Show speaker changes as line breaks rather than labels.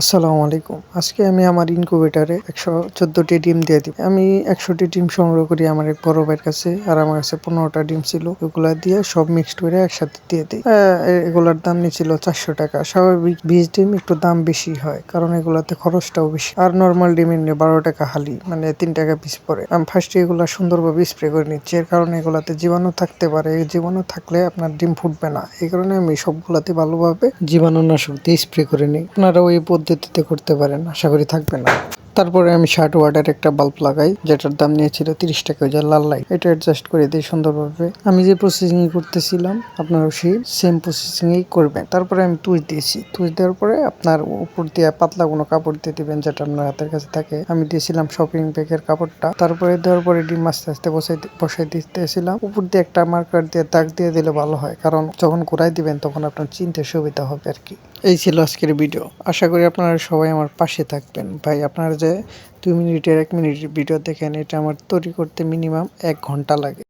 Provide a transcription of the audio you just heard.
আসসালামু আলাইকুম। আজকে আমি আমার ইনকিউবেটারে একশো চোদ্দটি ডিম দিয়ে দিই আমি একশোটি ডিম সংগ্রহ করি আমার এক বড় ভাইয়ের কাছে, আর আমার কাছে পনেরোটা ডিম ছিল। ওগুলা দিয়ে সব মিক্সড করে একসাথে দিয়ে দিই। এগুলার দাম নিয়েছিল চারশো টাকা। স্বাভাবিক বীজ ডিম একটু দাম বেশি হয়, কারণ এগুলাতে খরচটাও বেশি। আর নর্মাল ডিমের নিয়ে বারো টাকা হালি মানে তিন টাকা পিস পড়ে। আমি ফার্স্টে এগুলা সুন্দরভাবে স্প্রে করে নিচ্ছি। এর কারণে এগুলাতে জীবাণু থাকতে পারে। জীবাণু থাকলে আপনার ডিম ফুটবে না। এই কারণে আমি সবগুলাতে ভালোভাবে জীবাণুনাশক দিয়ে স্প্রে করে নিই। আপনারা ওই পদ্ধতিতে করতে পারেন আশা করি থাকবে না। তারপরে আমি শার্ট ওয়ার্ডের একটা বাল্ব লাগাই, যেটার দাম নিয়েছিল তিরিশ টাকা, ওই যে লাল লাইট এটা অ্যাডজাস্ট করে দিই সুন্দরভাবে। আমি যে প্রসেসিং করতেছিলাম আপনারা সেই সেম প্রসেসিংই করবেন। তারপরে আমি তুষ দিয়েছি। তুষ দেওয়ার পরে আপনার উপর দিয়ে পাতলা কোনো কাপড় দিয়ে দিবেন, যেটা আপনার হাতের কাছে থাকে। আমি দিয়েছিলাম শপিং ব্যাগের কাপড়টা। তারপরে দেওয়ার পরে ডিম আস্তে আস্তে বসাই বসাই দিতেছিলাম। উপর দিয়ে একটা মার্কার দিয়ে দাগ দিয়ে দিলে ভালো হয়, কারণ যখন ঘুরাই দিবেন, তখন আপনার চিনতে সুবিধা হবে আর কি। এই ছিল আজকের ভিডিও আশা করি আপনারা সবাই আমার পাশে থাকবেন। ভাই, আপনারা যে, দুই মিনিটের এক মিনিটের ভিডিও দেখেন, এটা আমার তৈরি করতে মিনিমাম এক ঘণ্টা লাগে।